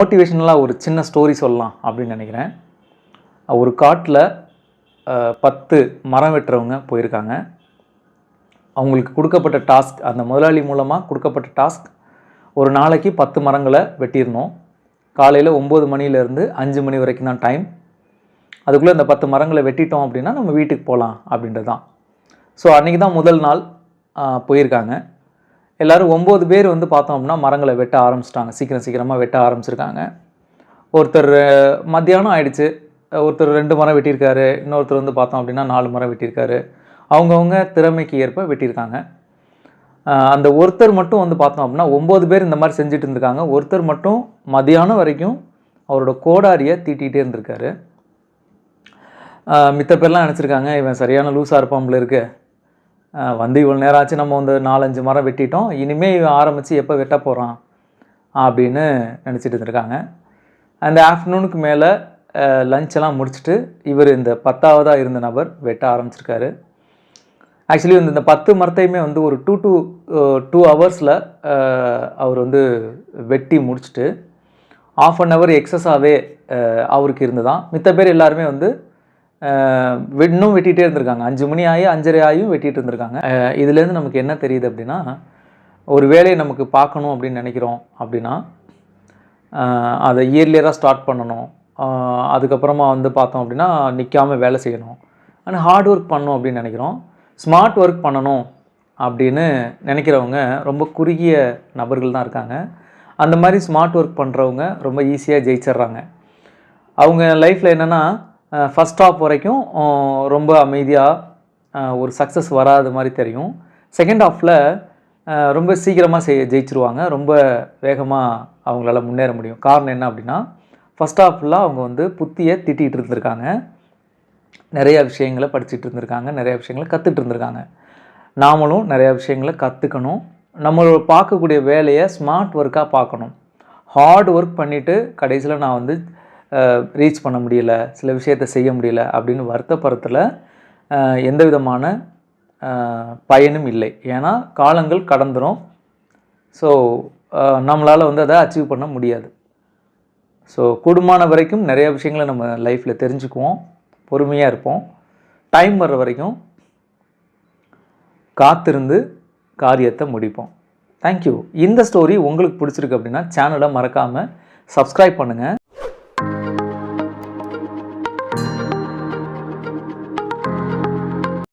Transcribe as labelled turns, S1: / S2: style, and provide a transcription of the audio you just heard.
S1: மோட்டிவேஷனலாக ஒரு சின்ன ஸ்டோரி சொல்லலாம் அப்படின்னு நினைக்கிறேன். ஒரு காட்டில் பத்து மரம் வெட்டுறவங்க போயிருக்காங்க. அவங்களுக்கு கொடுக்கப்பட்ட டாஸ்க் அந்த முதலாளி மூலமாக கொடுக்கப்பட்ட டாஸ்க் ஒரு நாளைக்கு பத்து மரங்களை வெட்டிடணும் காலையில் ஒம்பது மணிலேருந்து அஞ்சு மணி வரைக்கும் தான் டைம் அதுக்குள்ளே இந்த பத்து மரங்களை வெட்டிட்டோம் அப்படின்னா நம்ம வீட்டுக்கு போகலாம் அப்படின்றது தான் ஸோ அன்றைக்கி தான் முதல் நாள் போயிருக்காங்க. எல்லோரும் ஒம்பது பேர் வந்து பார்த்தோம் அப்படின்னா மரங்களை வெட்ட ஆரம்பிச்சிட்டாங்க. சீக்கிரம் சீக்கிரமாக வெட்ட ஆரம்பிச்சிருக்காங்க. ஒருத்தர் மத்தியானம் ஆயிடுச்சு. ஒருத்தர் ரெண்டு மரம் வெட்டியிருக்காரு. இன்னொருத்தர் வந்து பார்த்தோம் அப்படின்னா நாலு மரம் வெட்டியிருக்காரு. அவங்கவுங்க திறமைக்கு ஏற்ப வெட்டியிருக்காங்க. அந்த ஒருத்தர் மட்டும் வந்து பார்த்தோம் அப்படின்னா ஒம்பது பேர் இந்த மாதிரி செஞ்சுட்டு இருந்திருக்காங்க. ஒருத்தர் மட்டும் மதியானம் வரைக்கும் அவரோட கோடாரியை தீட்டிகிட்டே இருந்திருக்காரு. அஹ், மித்த பேர்லாம் நினச்சிருக்காங்க இவன் சரியான லூஸாக இருப்பான்ல இருக்கு. வந்து இவ்வளோ நேரம் ஆச்சு நம்ம வந்து நாலஞ்சு மரம் வெட்டிட்டோம். இனிமேல் இவன் ஆரம்பித்து எப்போ வெட்ட போகிறான் அப்படின்னு நினச்சிட்டு இருந்திருக்காங்க. அந்த ஆஃப்டர்நூனுக்கு மேலே லஞ்செல்லாம் முடிச்சுட்டு இவர் இந்த பத்தாவதாக இருந்த நபர் வெட்ட ஆரம்பிச்சிருக்காரு. ஆக்சுவலி வந்து இந்த பத்து மரத்தையுமே வந்து ஒரு டூ டூ டூ ஹவர்ஸில் அவர் வந்து வெட்டி முடிச்சுட்டு ஆஃப் அன் ஹவர் எக்ஸஸாகவே அவருக்கு இருந்துதான். மித்த பேர் எல்லாருமே வந்து இன்னும் வெட்டிகிட்டே இருந்திருக்காங்க. அஞ்சு மணி ஆகி அஞ்சரை ஆகியும் வெட்டிகிட்டு இருந்திருக்காங்க. இதுலேருந்து நமக்கு என்ன தெரியுது அப்படின்னா ஒரு வேலையை நமக்கு பார்க்கணும் அப்படின்னு நினைக்கிறோம் அப்படின்னா அதை இயர்லியராக ஸ்டார்ட் பண்ணணும். அதுக்கப்புறமா வந்து பார்த்தோம் அப்படின்னா நிற்காம வேலை செய்யணும். ஆனால் ஹார்ட் ஒர்க் பண்ணணும் அப்படின்னு நினைக்கிறோம். ஸ்மார்ட் ஒர்க் பண்ணணும் அப்படின்னு நினைக்கிறவங்க ரொம்ப குறுகிய நபர்கள் தான் இருக்காங்க. அந்த மாதிரி ஸ்மார்ட் ஒர்க் பண்ணுறவங்க ரொம்ப ஈஸியாக ஜெயிச்சிடுறாங்க. அவங்க லைஃப்பில் என்னென்னா ஃபஸ்ட் ஹாஃப் வரைக்கும் ரொம்ப அமைதியாக ஒரு சக்ஸஸ் வராத மாதிரி தெரியும். செகண்ட் ஹாஃபில் ரொம்ப சீக்கிரமாக செய் ஜெயிச்சிருவாங்க. ரொம்ப வேகமாக அவங்களால முன்னேற முடியும். காரணம் என்ன அப்படின்னா ஃபஸ்ட் ஹாஃபில் அவங்க வந்து புத்தியை திட்டிகிட்டு இருந்திருக்காங்க. நிறைய விஷயங்களை படிச்சுட்டு இருந்திருக்காங்க. நிறைய விஷயங்களை கற்றுட்டு இருந்திருக்காங்க. நாமளும் நிறைய விஷயங்களை கற்றுக்கணும் நம்மளோட பார்க்கக்கூடிய வேலையை ஸ்மார்ட் ஒர்க்காக பார்க்கணும். ஹார்ட் ஒர்க் பண்ணிவிட்டு கடைசியில் நான் வந்து ரீச் பண்ண முடியல சில விஷயத்தை செய்ய முடியல அப்படின்னு வருத்தப்படுறதுல எந்த விதமான பயனும் இல்லை. ஏன்னா காலங்கள் கடந்துடும் ஸோ நம்மளால் வந்து அதை அச்சீவ் பண்ண முடியாது. ஸோ கூடுமான வரைக்கும் நிறைய விஷயங்களை நம்ம லைஃப்பில் தெரிஞ்சுக்குவோம். பொறுமையாக இருப்போம். டைம் வர்ற வரைக்கும் காத்திருந்து காரியத்தை முடிப்போம். தேங்க்யூ இந்த ஸ்டோரி உங்களுக்கு பிடிச்சிருக்கு அப்படின்னா சேனலை மறக்காமல் சப்ஸ்கிரைப் பண்ணுங்கள்